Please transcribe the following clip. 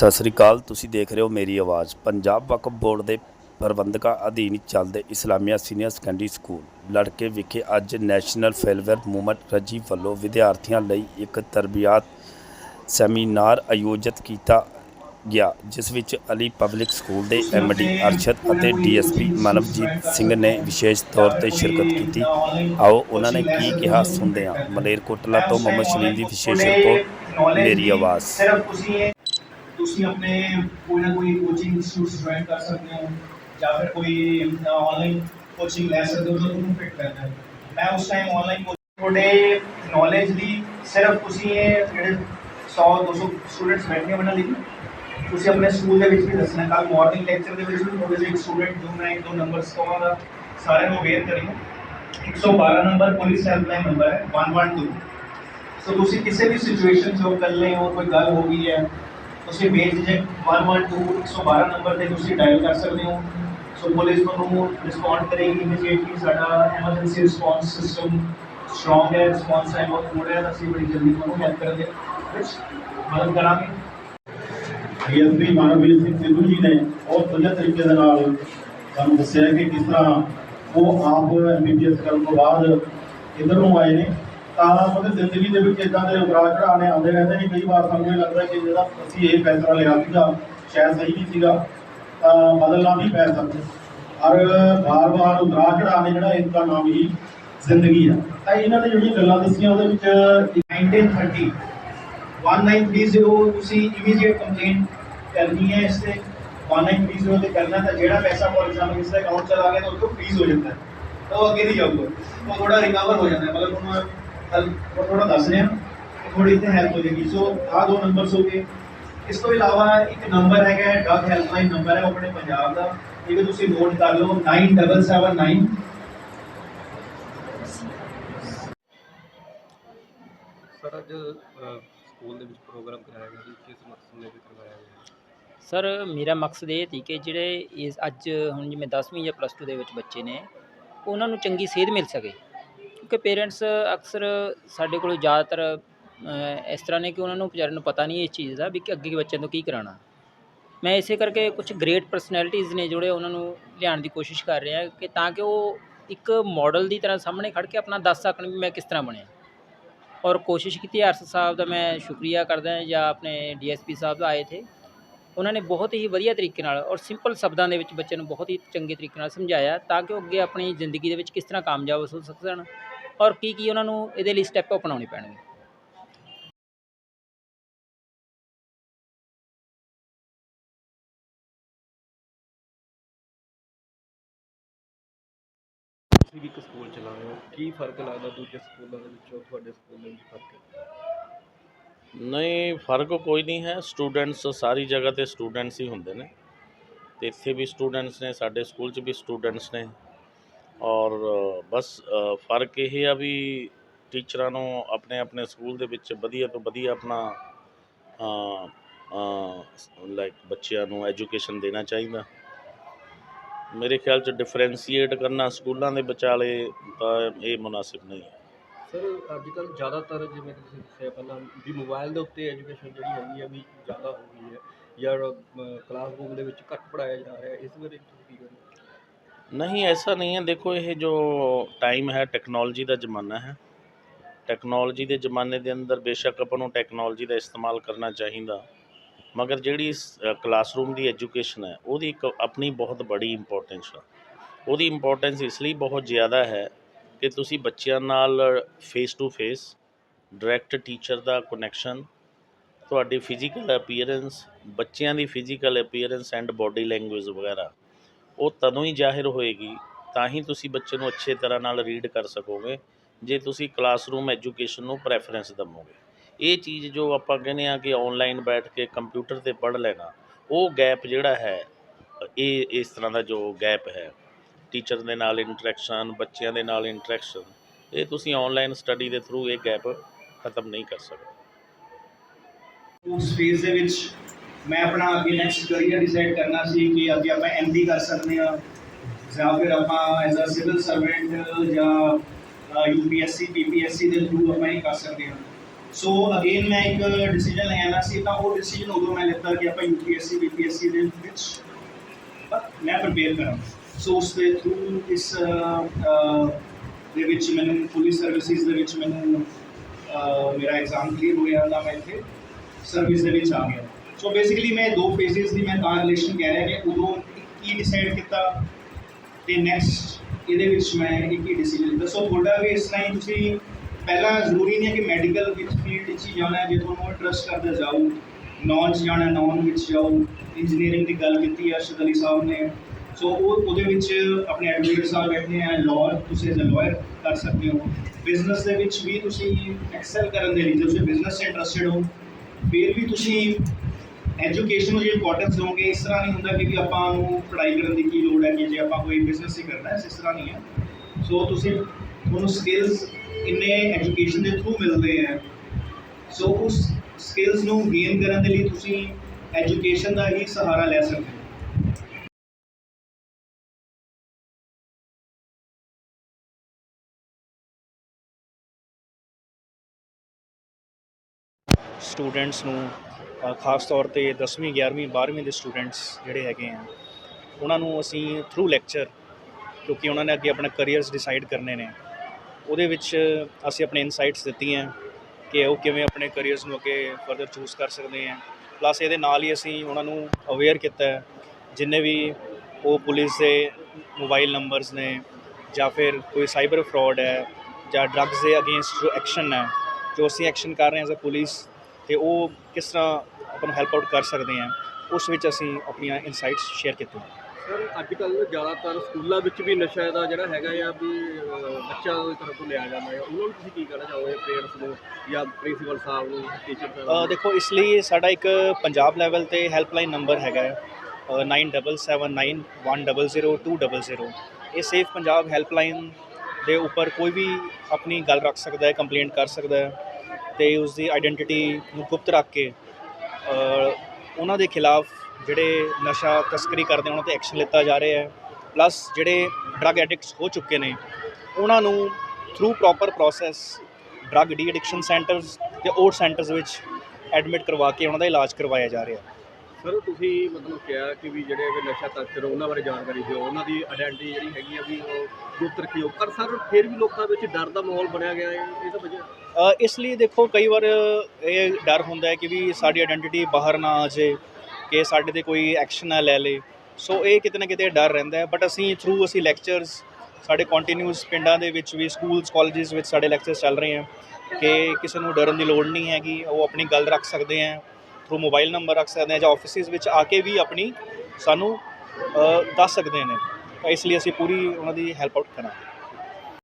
ਸਤਿ ਸ੍ਰੀ ਅਕਾਲ। ਤੁਸੀਂ ਦੇਖ ਰਹੇ ਹੋ ਮੇਰੀ ਆਵਾਜ਼। ਪੰਜਾਬ ਵਕਫ ਬੋਰਡ ਦੇ ਪ੍ਰਬੰਧਕਾਂ ਅਧੀਨ ਚੱਲਦੇ ਇਸਲਾਮੀਆ ਸੀਨੀਅਰ ਸੈਕੰਡਰੀ ਸਕੂਲ, ਲੜਕੇ ਵਿਖੇ ਅੱਜ ਨੈਸ਼ਨਲ ਫੈਲਵੇਅਰ ਮੂਵਮੈਂਟ ਰਜੀ ਵੱਲੋਂ ਵਿਦਿਆਰਥੀਆਂ ਲਈ ਇੱਕ ਤਰਬੀਅਤ ਸੈਮੀਨਾਰ ਆਯੋਜਿਤ ਕੀਤਾ ਗਿਆ, ਜਿਸ ਵਿੱਚ ਅਲੀ ਪਬਲਿਕ ਸਕੂਲ ਦੇ ਐਮਡੀ ਅਰਸ਼ਦ ਅਤੇ ਡੀਐਸਪੀ ਮਨਵਜੀਤ ਸਿੰਘ ਨੇ ਵਿਸ਼ੇਸ਼ ਤੌਰ ਤੇ ਸ਼ਿਰਕਤ ਕੀਤੀ। ਆਓ, ਉਹਨਾਂ ਨੇ ਕੀ ਕਿਹਾ ਸੁਣਦੇ ਹਾਂ। ਮਲੇਰਕੋਟਲਾ ਤੋਂ ਮੁਹੰਮਦ ਸ਼ਲੀਮ ਦੀ ਵਿਸ਼ੇਸ਼ ਰਿਪੋਰਟ, ਮੇਰੀ ਆਵਾਜ਼। ਤੁਸੀਂ ਇਹ ਤੁਸੀਂ ਆਪਣੇ ਕੋਈ ਨਾ ਕੋਈ ਕੋਚਿੰਗ ਇੰਸਟੀਟਿਊਟ ਜੁਆਇਨ ਕਰ ਸਕਦੇ ਹੋ ਜਾਂ ਫਿਰ ਕੋਈ ਆਨਲਾਈਨ ਕੋਚਿੰਗ ਲੈ ਸਕਦੇ ਹੋ ਜੋ ਤੁਹਾਨੂੰ ਫਿੱਟ ਕਰਦਾ ਹੈ ਮੈਂ ਉਸ ਟਾਈਮ ਆਨਲਾਈਨ ਤੁਹਾਡੇ ਨੌਲੇਜ ਦੀ ਸਿਰਫ ਤੁਸੀਂ ਇਹ ਜਿਹੜੇ 100 200 ਸਟੂਡੈਂਟਸ ਬੈਠੇ ਉਹਨਾਂ ਲਈ ਤੁਸੀਂ ਆਪਣੇ ਸਕੂਲ ਦੇ ਵਿੱਚ ਵੀ ਦੱਸਣਾ ਕੱਲ ਮਾਰਨਿੰਗ ਲੈਕਚਰ ਦੇ ਵਿੱਚ ਵੀ ਤੁਹਾਡੇ ਲਈ ਇੱਕ ਸਟੂਡੈਂਟ ਜੋ ਮੈਂ ਇੱਕ ਦੋ ਨੰਬਰਸ ਕਹਾਂਗਾ ਸਾਰਿਆਂ ਨੂੰ ਅਵੇਅਰ ਕਰੀਓ 112 ਨੰਬਰ ਪੁਲਿਸ ਹੈਲਪਲਾਈਨ ਨੰਬਰ ਹੈ 112 ਸੋ ਤੁਸੀਂ ਕਿਸੇ ਵੀ ਸਿਚੁਏਸ਼ਨ 'ਚ ਹੋ ਇਕੱਲੇ ਹੋ ਕੋਈ ਗੱਲ ਹੋ ਗਈ ਹੈ ਤੁਸੀਂ ਬੇਝਿਜਕ 112 112 ਨੰਬਰ ਤੇ ਤੁਸੀਂ ਡਾਇਲ ਕਰ ਸਕਦੇ ਹੋ ਸੋ ਪੁਲਿਸ ਤੁਹਾਨੂੰ ਰਿਸਪੌਂਡ ਕਰੇਗੀ ਇਮੀਡੀਏਟਲੀ ਸਾਡਾ ਐਮਰਜੈਂਸੀ ਰਿਸਪੌਂਸ ਸਿਸਟਮ ਸਟਰੋਂਗ ਹੈ ਰਿਸਪੌਂਸ ਟਾਈਮ ਬਹੁਤ ਥੋੜਾ ਹੈ ਤਾਂ ਅਸੀਂ ਬੜੀ ਜਲਦੀ ਤੁਹਾਨੂੰ ਹੈਲਪ ਕਰਾਂਗੇ ਵਿੱਚ ਮਦਦ ਕਰਾਂਗੇ ਡੀਐਸਪੀ ਮਾਨਵੀਰ ਸਿੰਘ ਸਿੱਧੂ ਜੀ ਨੇ ਬਹੁਤ ਵਧੀਆ ਤਰੀਕੇ ਦੇ ਨਾਲ ਸਾਨੂੰ ਦੱਸਿਆ ਕਿ ਕਿਸ ਤਰ੍ਹਾਂ ਉਹ ਆਪ ਐਮਬੀਬੀਐਸ ਕਰਨ ਤੋਂ ਬਾਅਦ ਇੱਧਰ ਨੂੰ ਆਏ ਨੇ ਤਾਂ ਮਤਲਬ ਜ਼ਿੰਦਗੀ ਦੇ ਵਿੱਚ ਇਦਾਂ ਦੇ ਉਤਰਾਅ ਚੜਾਣੇ ਆਉਂਦੇ ਰਹਿੰਦੇ ਨੇ, ਕਈ ਵਾਰ ਸਾਨੂੰ ਇਹ ਲੱਗਦਾ ਕਿ ਜਿਹੜਾ ਅਸੀਂ ਇਹ ਫੈਸਲਾ ਲਿਆ ਸੀਗਾ, ਸ਼ਾਇਦ ਸਹੀ ਨਹੀਂ ਸੀਗਾ, ਤਾਂ ਬਦਲਣਾ ਵੀ ਪੈ ਸਕਦਾ ਔਰ ਵਾਰ-ਵਾਰ ਉਤਰਾਅ ਚੜਾਣੇ ਜਿਹੜਾ ਇਸ ਦਾ ਨਾਮ ਹੀ ਜ਼ਿੰਦਗੀ ਆ। ਤਾਂ ਇਹਨਾਂ ਨੇ ਜਿਹੜੀਆਂ ਗੱਲਾਂ ਦੱਸੀਆਂ, ਉਹਦੇ ਵਿੱਚ 1930 1930 ਤੁਸੀਂ ਇਮੀਡੀਏਟ ਕੰਪਲੇਂਟ ਕਰਨੀ ਹੈ ਇਸ ਤੇ। 1930 ਤੇ ਕਰਨਾ ਤਾਂ ਜਿਹੜਾ ਪੈਸਾ ਫੋਰ ਐਗਜ਼ਾਮਪਲ ਕਿਸੇ ਦੇ ਅਕਾਊਂਟ ਚਲਾ ਗਿਆ ਤਾਂ ਉਹ ਤੋਂ ਫ੍ਰੀਜ਼ ਹੋ ਜਾਂਦਾ ਹੈ। ਤਾਂ ਉਹ ਅੱਗੇ ਨਹੀਂ ਜਾਊਗਾ। ਉਹ ਥੋੜਾ ਰਿਕਵਰ ਹੋ ਜਾਂਦਾ ਹੈ, ਮਤਲਬ ਉਹਨੂੰ ਉਹ ਥੋੜਾ ਦੱਸ ਰਿਹਾ ਥੋੜੀ ਇੱਥੇ ਹੈਲਪ ਹੋ ਜਾਏਗੀ। ਸੋ ਆਹ ਦੋ ਨੰਬਰਸ ਹੋ ਗਏ। ਇਸ ਤੋਂ ਇਲਾਵਾ ਇੱਕ ਨੰਬਰ ਹੈਗਾ ਡਗ ਹੈਲਪਲਾਈਨ ਨੰਬਰ ਹੈ ਉਹ ਆਪਣੇ ਪੰਜਾਬ ਦਾ। ਇਹ ਵੀ ਤੁਸੀਂ ਨੋਟ ਕਰ ਲਓ 9779 ਸਰ ਅੱਜ ਅ, ਸਕੂਲ ਦੇ ਵਿੱਚ ਪ੍ਰੋਗਰਾਮ ਕਰਾਇਆ ਗਿਆ ਜੀ। ਕਿਸ ਮਕਸਦ ਲਈ ਕਰਵਾਇਆ ਗਿਆ? ਸਰ ਮੇਰਾ ਮਕਸਦ ਇਹ ਸੀ ਕਿ ਜਿਹੜੇ ਇਸ ਅੱਜ ਹੁਣ ਜਿਵੇਂ 10ਵੀਂ ਜਾਂ ਪਲੱਸ 2 ਦੇ ਵਿੱਚ ਬੱਚੇ ਨੇ ਉਹਨਾਂ ਨੂੰ ਚੰਗੀ ਸੇਧ ਮਿਲ ਸਕੇ। ਕਿਉਂਕਿ ਪੇਰੈਂਟਸ ਅਕਸਰ ਸਾਡੇ ਕੋਲ ਜ਼ਿਆਦਾਤਰ ਇਸ ਤਰ੍ਹਾਂ ਨੇ ਕਿ ਉਹਨਾਂ ਨੂੰ ਵਿਚਾਰਿਆਂ ਨੂੰ ਪਤਾ ਨਹੀਂ ਇਸ ਚੀਜ਼ ਦਾ ਵੀ ਕਿ ਅੱਗੇ ਬੱਚਿਆਂ ਤੋਂ ਕੀ ਕਰਾਉਣਾ। ਮੈਂ ਇਸੇ ਕਰਕੇ ਕੁਝ ਗ੍ਰੇਟ ਪਰਸਨੈਲਿਟੀਜ਼ ਨੇ ਜਿਹੜੇ ਉਹਨਾਂ ਨੂੰ ਲਿਆਉਣ ਦੀ ਕੋਸ਼ਿਸ਼ ਕਰ ਰਿਹਾ ਕਿ ਤਾਂ ਕਿ ਉਹ ਇੱਕ ਮਾਡਲ ਦੀ ਤਰ੍ਹਾਂ ਸਾਹਮਣੇ ਖੜ ਕੇ ਆਪਣਾ ਦੱਸ ਸਕਣ ਵੀ ਮੈਂ ਕਿਸ ਤਰ੍ਹਾਂ ਬਣਿਆ। ਔਰ ਕੋਸ਼ਿਸ਼ ਕੀਤੀ ਅਰਸ ਸਾਹਿਬ ਦਾ, ਮੈਂ ਸ਼ੁਕਰੀਆ ਕਰਦਾ ਜਾਂ ਆਪਣੇ ਡੀਐਸਪੀ ਸਾਹਿਬ ਦਾ ਆਏ ਥੇ। ਉਹਨਾਂ ਨੇ ਬਹੁਤ ਹੀ ਵਧੀਆ ਤਰੀਕੇ ਨਾਲ ਔਰ ਸਿੰਪਲ ਸ਼ਬਦਾਂ ਦੇ ਵਿੱਚ ਬੱਚੇ ਨੂੰ ਬਹੁਤ ਹੀ ਚੰਗੇ ਤਰੀਕੇ ਨਾਲ ਸਮਝਾਇਆ ਤਾਂ ਕਿ ਉਹ ਅੱਗੇ ਆਪਣੀ ਜ਼ਿੰਦਗੀ ਦੇ ਵਿੱਚ ਕਿਸ ਤਰ੍ਹਾਂ ਕਾਮਯਾਬ ਹੋ ਸਕਣ। ਔਰ ਕੀ ਕੀ ਉਹਨਾਂ ਨੂੰ ਇਹਦੇ ਲਈ ਸਟੈਪ ਅਪਣਾਉਣੇ ਪੈਣਗੇ? ਤੁਸੀਂ ਵੀ ਇੱਕ ਸਕੂਲ ਚਲਾ ਰਹੇ ਹੋ। ਕੀ ਫ਼ਰਕ ਲੱਗਦਾ ਦੂਜੇ ਸਕੂਲਾਂ ਦੇ ਵਿੱਚੋਂ ਤੁਹਾਡੇ ਸਕੂਲ ਦੇ ਵਿੱਚ ਫ਼ਰਕ? ਨਹੀਂ ਫ਼ਰਕ ਕੋਈ ਨਹੀਂ ਹੈ। ਸਟੂਡੈਂਟਸ ਸਾਰੀ ਜਗ੍ਹਾ ਤੇ ਸਟੂਡੈਂਟਸ ਹੀ ਹੁੰਦੇ ਨੇ। ਤੇ ਇੱਥੇ ਵੀ ਸਟੂਡੈਂਟਸ ਨੇ ਸਾਡੇ ਸਕੂਲ 'ਚ ਵੀ ਸਟੂਡੈਂਟਸ ਨੇ। ਔਰ ਬਸ ਫ਼ਰਕ ਇਹ ਆ ਵੀ ਟੀਚਰਾਂ ਨੂੰ ਆਪਣੇ ਆਪਣੇ ਸਕੂਲ ਦੇ ਵਿੱਚ ਵਧੀਆ ਤੋਂ ਵਧੀਆ ਆਪਣਾ ਲਾਈਕ ਬੱਚਿਆਂ ਨੂੰ ਐਜੂਕੇਸ਼ਨ ਦੇਣਾ ਚਾਹੀਦਾ। ਮੇਰੇ ਖਿਆਲ 'ਚ ਡਿਫਰੈਂਸ਼ੀਏਟ ਕਰਨਾ ਸਕੂਲਾਂ ਦੇ ਵਿਚਾਲੇ ਤਾਂ ਇਹ ਮੁਨਾਸਿਬ ਨਹੀਂ ਹੈ। ਸਰ ਅੱਜ ਕੱਲ੍ਹ ਜ਼ਿਆਦਾਤਰ ਜਿਵੇਂ ਤੁਸੀਂ ਦੱਸਿਆ ਪਹਿਲਾਂ ਵੀ ਮੋਬਾਈਲ ਦੇ ਉੱਤੇ ਐਜੂਕੇਸ਼ਨ ਜਿਹੜੀ ਹੈਗੀ ਆ ਵੀ ਜ਼ਿਆਦਾ ਹੋ ਗਈ ਹੈ ਜਾਂ ਕਲਾਸਰੂਮ ਦੇ ਵਿੱਚ ਘੱਟ ਪੜਾਇਆ ਜਾ ਰਿਹਾ, ਇਸ ਬਾਰੇ ਤੁਸੀਂ ਕੀ ਕਹਿੰਦੇ नहीं ऐसा नहीं है देखो ये जो टाइम है ਟੈਕਨੋਲੋਜੀ ਦਾ ਜ਼ਮਾਨਾ ਹੈ ਟੈਕਨੋਲੋਜੀ ਦੇ ਜ਼ਮਾਨੇ ਦੇ ਅੰਦਰ ਬੇਸ਼ੱਕ ਆਪਾਂ ਨੂੰ ਟੈਕਨੋਲੋਜੀ ਦਾ ਇਸਤੇਮਾਲ ਕਰਨਾ ਚਾਹੀਦਾ ਮਗਰ ਜਿਹੜੀ ਕਲਾਸਰੂਮ ਦੀ ਐਜੂਕੇਸ਼ਨ ਹੈ ਉਹਦੀ ਇੱਕ ਆਪਣੀ ਬਹੁਤ ਬੜੀ ਇੰਪੋਰਟੈਂਸ ਹੈ ਉਹਦੀ ਇੰਪੋਰਟੈਂਸ ਇਸ ਲਈ ਬਹੁਤ ਜ਼ਿਆਦਾ ਹੈ ਕਿ ਤੁਸੀਂ ਬੱਚਿਆਂ ਨਾਲ face to face direct teacher the connection ਤੁਹਾਡੀ ਫਿਜ਼ੀਕਲ ਅਪੀਅਰੈਂਸ ਬੱਚਿਆਂ ਦੀ physical appearance and body language ਵਗੈਰਾ ਉਹ ਤਦੋਂ ਹੀ ਜ਼ਾਹਿਰ ਹੋਏਗੀ, ਤਾਂ ਹੀ ਤੁਸੀਂ ਬੱਚੇ ਨੂੰ ਅੱਛੇ ਤਰ੍ਹਾਂ ਨਾਲ ਰੀਡ ਕਰ ਸਕੋਗੇ, ਜੇ ਤੁਸੀਂ ਕਲਾਸਰੂਮ ਐਜੂਕੇਸ਼ਨ ਨੂੰ ਪ੍ਰੈਫਰੈਂਸ ਦਵੋਗੇ। ਇਹ ਚੀਜ਼ ਜੋ ਆਪਾਂ ਕਹਿੰਦੇ ਹਾਂ ਕਿ ਔਨਲਾਈਨ ਬੈਠ ਕੇ ਕੰਪਿਊਟਰ ਤੇ ਪੜ੍ਹ ਲੈਣਾ, ਉਹ ਗੈਪ ਜਿਹੜਾ ਹੈ, ਇਹ, ਇਸ ਤਰ੍ਹਾਂ ਦਾ ਜੋ ਗੈਪ ਹੈ ਟੀਚਰ ਦੇ ਨਾਲ ਇੰਟਰੈਕਸ਼ਨ ਬੱਚਿਆਂ ਦੇ ਨਾਲ ਇੰਟਰੈਕਸ਼ਨ ਇਹ ਤੁਸੀਂ ਔਨਲਾਈਨ ਸਟੱਡੀ ਦੇ ਥਰੂ ਇਹ ਗੈਪ ਖਤਮ ਨਹੀਂ ਕਰ ਸਕਦੇ। ਉਸ ਫੇਜ਼ ਦੇ ਵਿੱਚ ਮੈਂ ਆਪਣਾ ਅੱਗੇ ਨੈਕਸਟ ਕਰੀਅਰ ਡਿਸਾਈਡ ਕਰਨਾ ਸੀ ਕਿ ਅੱਗੇ ਆਪਾਂ ਐਮਡੀ ਕਰ ਸਕਦੇ ਹਾਂ ਜਾਂ ਫਿਰ ਆਪਾਂ ਐਜ਼ ਅ ਸਿਵਲ ਸਰਵੈਂਟ ਜਾਂ ਯੂਪੀਐਸਸੀ ਪੀਪੀਐਸਸੀ ਦੇ ਥਰੂ ਆਪਾਂ ਇਹ ਕਰ ਸਕਦੇ ਹਾਂ। ਸੋ ਅਗੇਨ ਮੈਂ ਇੱਕ ਡਿਸੀਜਨ ਲੈਣਾ ਸੀ, ਤਾਂ ਉਹ ਡਿਸੀਜਨ ਉਦੋਂ ਮੈਂ ਲਿੱਤਾ ਕਿ ਆਪਾਂ ਯੂਪੀਐਸਸੀ ਬੀਪੀਐਸਸੀ ਦੇ ਵਿੱਚ ਮੈਂ ਪ੍ਰਪੇਅਰ ਕਰਾਂ। ਸੋ ਉਸ ਦੇ ਥਰੂ ਇਸ ਦੇ ਵਿੱਚ ਮੈਨੂੰ ਪੁਲਿਸ ਸਰਵਿਸਿਜ਼ ਦੇ ਵਿੱਚ ਮੈਨੂੰ ਮੇਰਾ ਐਗਜ਼ਾਮ ਕਲੀਅਰ ਹੋਇਆ ਤਾਂ ਮੈਂ ਇੱਥੇ ਸਰਵਿਸ ਦੇ ਵਿੱਚ ਆ ਗਿਆ। ਸੋ ਬੇਸਿਕਲੀ ਮੈਂ ਦੋ ਫੇਜ਼ਸ ਦੀ ਮੈਂ ਤਾਂ ਰਿਲੇਸ਼ਨ ਕਹਿ ਰਿਹਾ ਕਿ ਉਦੋਂ ਕੀ ਡਿਸਾਈਡ ਕੀਤਾ ਤੇ ਨੈਕਸਟ ਇਹਦੇ ਵਿੱਚ ਮੈਂ ਇੱਕ ਹੀ ਡਿਸੀਜਨ ਲਿੱਤਾ ਸੋ ਤੁਹਾਡਾ ਵੀ ਇਸ ਤਰ੍ਹਾਂ ਹੀ ਤੁਸੀਂ ਪਹਿਲਾਂ ਜ਼ਰੂਰੀ ਨਹੀਂ ਹੈ ਕਿ ਮੈਡੀਕਲ ਵਿੱਚ ਫੀਲਡ ਵਿੱਚ ਹੀ ਜਾਣਾ ਹੈ ਜੇ ਤੁਹਾਨੂੰ ਇੰਟਰਸਟ ਕਰਦਾ ਜਾਓ ਨੌਨ 'ਚ ਜਾਣਾ ਨੌਨ ਵਿੱਚ ਜਾਓ ਇੰਜੀਨੀਅਰਿੰਗ ਦੀ ਗੱਲ ਕੀਤੀ ਅਰਸ਼ਦ ਅਲੀ ਸਾਹਿਬ ਨੇ ਸੋ ਉਹ ਉਹਦੇ ਵਿੱਚ ਆਪਣੇ ਐਡਵੋਕੇਟ ਸਾਹਿਬ ਬੈਠੇ ਆ ਲਾਅਰ ਤੁਸੀਂ ਐਜ਼ ਅ ਲਾਇਰ ਕਰ ਸਕਦੇ ਹੋ ਬਿਜ਼ਨਸ ਦੇ ਵਿੱਚ ਵੀ ਤੁਸੀਂ ਐਕਸਲ ਕਰਨ ਦੇ ਲਈ ਜੇ ਤੁਸੀਂ ਬਿਜ਼ਨਸ 'ਚ ਇੰਟਰਸਟਿਡ ਹੋ ਫਿਰ ਵੀ ਤੁਸੀਂ ਐਜੂਕੇਸ਼ਨ ਨੂੰ ਜੇ ਇੰਪੋਰਟੈਂਸ ਦੋਗੇ, ਇਸ ਤਰ੍ਹਾਂ ਨਹੀਂ ਹੁੰਦਾ ਕਿ ਵੀ ਆਪਾਂ ਨੂੰ ਪੜ੍ਹਾਈ ਕਰਨ ਦੀ ਕੀ ਲੋੜ ਹੈ ਕਿ ਜੇ ਆਪਾਂ ਕੋਈ ਬਿਜ਼ਨਸ ਹੀ ਕਰਨਾ ਹੈ, ਇਸ ਤਰ੍ਹਾਂ ਨਹੀਂ ਹੈ। ਸੋ ਤੁਸੀਂ ਤੁਹਾਨੂੰ ਸਕਿੱਲਸ ਇੰਨੇ ਐਜੂਕੇਸ਼ਨ ਦੇ ਥਰੂ ਮਿਲਦੇ ਹੈ। ਸੋ ਉਸ ਸਕਿੱਲਸ ਨੂੰ ਗੇਨ ਕਰਨ ਦੇ ਲਈ ਤੁਸੀਂ ਐਜੂਕੇਸ਼ਨ ਦਾ ਹੀ ਸਹਾਰਾ ਲੈ ਸਕਦੇ ਹੋ। ਸਟੂਡੈਂਟਸ ਨੂੰ ਖਾਸ ਤੌਰ ਤੇ 10ਵੀਂ 11ਵੀਂ 12ਵੀਂ ਦੇ ਸਟੂਡੈਂਟਸ ਜਿਹੜੇ ਹੈਗੇ ਆ, ਉਹਨਾਂ ਨੂੰ ਅਸੀਂ ਥਰੂ ਲੈਕਚਰ ਕਿਉਂਕਿ ਉਹਨਾਂ ਨੇ ਅੱਗੇ ਆਪਣਾ ਕੈਰੀਅਰਸ ਡਿਸਾਈਡ ਕਰਨੇ ਨੇ, ਉਹਦੇ ਵਿੱਚ ਅਸੀਂ ਆਪਣੇ ਇਨਸਾਈਟਸ ਦਿੱਤੀਆਂ ਕਿ ਉਹ ਕਿਵੇਂ ਆਪਣੇ ਕੈਰੀਅਰਸ ਨੂੰ ਅੱਗੇ ਫਰਦਰ ਚੂਜ਼ ਕਰ ਸਕਦੇ ਆ ਪਲੱਸ ਇਹਦੇ ਨਾਲ ਹੀ ਅਸੀਂ ਉਹਨਾਂ ਨੂੰ ਅਵੇਅਰ ਕੀਤਾ ਜਿੰਨੇ ਵੀ ਉਹ ਪੁਲਿਸ ਦੇ ਮੋਬਾਈਲ ਨੰਬਰਸ ਨੇ, ਜਾਂ ਫਿਰ ਕੋਈ ਸਾਈਬਰ ਫਰਾਡ ਹੈ, ਜਾਂ ਡਰੱਗਸ ਦੇ ਅਗੇਂਸਟ ਜੋ ਐਕਸ਼ਨ ਹੈ, ਜੋ ਅਸੀਂ ਐਕਸ਼ਨ ਕਰ ਰਹੇ ਹਾਂ ਐਜ਼ ਅ ਪੁਲਿਸ ਤੇ ਉਹ ਕਿਸ ਤਰ੍ਹਾਂ ਆਪਾਂ ਨੂੰ ਹੈਲਪ ਆਊਟ ਕਰ ਸਕਦੇ ਹਾਂ ਉਸ ਵਿੱਚ ਅਸੀਂ ਆਪਣੀਆਂ ਇਨਸਾਈਟਸ ਸ਼ੇਅਰ ਕੀਤੀਆਂ। ਸਰ ਅੱਜ ਕੱਲ੍ਹ ਜ਼ਿਆਦਾਤਰ ਸਕੂਲਾਂ ਵਿੱਚ ਵੀ ਨਸ਼ਾ ਦਾ ਜਿਹੜਾ ਹੈਗਾ ਆ ਵੀ ਬੱਚਿਆਂ ਦੀ ਤਰਫ ਤੋਂ ਲਿਆ ਜਾਂਦਾ ਹੈ ਉਹਨਾਂ ਨੂੰ ਤੁਸੀਂ ਕੀ ਕਹਿਣਾ ਚਾਹੋਗੇ ਪੇਰੈਂਟਸ ਨੂੰ ਜਾਂ ਪ੍ਰਿੰਸੀਪਲ ਸਾਹਿਬ ਨੂੰ ਟੀਚਰ ਦੇਖੋ ਇਸ ਲਈ ਸਾਡਾ ਇੱਕ ਪੰਜਾਬ ਲੈਵਲ ਤੇ ਹੈਲਪਲਾਈਨ ਨੰਬਰ ਹੈਗਾ ਹੈ, ਅ, 9779100200 ਇਹ ਸੇਫ ਪੰਜਾਬ ਹੈਲਪਲਾਈਨ ਦੇ ਉੱਪਰ ਕੋਈ ਵੀ ਆਪਣੀ ਗੱਲ ਰੱਖ ਸਕਦਾ ਹੈ ਕੰਪਲੇਂਟ ਕਰ ਸਕਦਾ ਹੈ। ਤੇ ਉਸ ਦੀ ਆਇਡੈਂਟੀਟੀ ਨੂੰ ਗੁਪਤ ਰੱਖ ਕੇ ਉਹਨਾਂ ਦੇ ਖਿਲਾਫ ਜਿਹੜੇ ਨਸ਼ਾ ਤਸਕਰੀ ਕਰਦੇ ਉਹਨਾਂ ਤੇ ਐਕਸ਼ਨ ਲਿੱਤਾ ਜਾ ਰਿਹਾ ਹੈ। ਪਲੱਸ ਜਿਹੜੇ ਡਰੱਗ ਐਡਿਕਟਸ ਹੋ ਚੁੱਕੇ ਨੇ, ਉਹਨਾਂ ਨੂੰ through proper process drug de addiction centres ਤੇ ਓਟ ਸੈਂਟਰਸ ਵਿੱਚ ਐਡਮਿਟ ਕਰਵਾ ਕੇ ਉਹਨਾਂ ਦਾ ਇਲਾਜ ਕਰਵਾਇਆ ਜਾ ਰਿਹਾ। ਸਰ, ਤੁਸੀਂ ਮਤਲਬ ਕਿਹਾ ਕਿ ਵੀ ਜਿਹੜੇ ਵੀ ਨਸ਼ਾ ਤਸਕਰ, ਉਹਨਾਂ ਬਾਰੇ ਜਾਣਕਾਰੀ ਦਿਓ। ਉਹਨਾਂ ਦੀ ਆਇਡੈਂਟੀ ਜਿਹੜੀ ਹੈਗੀ ਆ ਵੀ ਉਹ ਗੁਪਤ ਰੱਖਿਓ ਪਰ ਸਰ, ਫਿਰ ਵੀ ਲੋਕਾਂ ਵਿੱਚ ਡਰ ਦਾ ਮਾਹੌਲ ਬਣਿਆ ਗਿਆ ਹੈ। ਇਹ ਤਾਂ ਵਜ੍ਹਾ ਇਸ ਲਈ ਦੇਖੋ, ਕਈ ਵਾਰ ਇਹ ਡਰ ਹੁੰਦਾ ਹੈ ਕਿ ਵੀ ਸਾਡੀ ਆਇਡੈਂਟੀਟੀ ਬਾਹਰ ਨਾ ਆ ਜਾਏ, ਕਿ ਸਾਡੇ ਤੇ ਕੋਈ ਐਕਸ਼ਨ ਨਾ ਲੈ ਲੇ। ਸੋ ਇਹ ਕਿਤੇ ਨਾ ਕਿਤੇ ਡਰ ਰਹਿੰਦਾ ਹੈ। ਬਟ ਅਸੀਂ ਥਰੂ ਅਸੀਂ ਲੈਕਚਰਸ ਸਾਡੇ ਕੰਟੀਨਿਊਸ ਪਿੰਡਾਂ ਦੇ ਵਿੱਚ ਵੀ ਸਕੂਲਸ ਕਾਲਜਸ ਵਿੱਚ ਸਾਡੇ ਲੈਕਚਰਸ ਚੱਲ ਰਹੇ ਆ ਕਿ ਕਿਸੇ ਨੂੰ ਡਰਨ ਦੀ ਲੋੜ ਨਹੀਂ ਹੈਗੀ। ਉਹ ਆਪਣੀ ਗੱਲ ਰੱਖ ਸਕਦੇ ਆ ਥਰੂ ਮੋਬਾਈਲ ਨੰਬਰ ਰੱਖ ਸਕਦੇ ਆ ਜਾਂ ਆਫਿਸਿਸ ਵਿੱਚ ਆ ਕੇ ਵੀ ਆਪਣੀ ਸਾਨੂੰ ਦੱਸ ਸਕਦੇ ਨੇ। ਤਾਂ ਇਸ ਲਈ ਅਸੀਂ ਪੂਰੀ ਉਹਨਾਂ ਦੀ ਹੈਲਪ ਆਊਟ ਕਰਾਂਗੇ।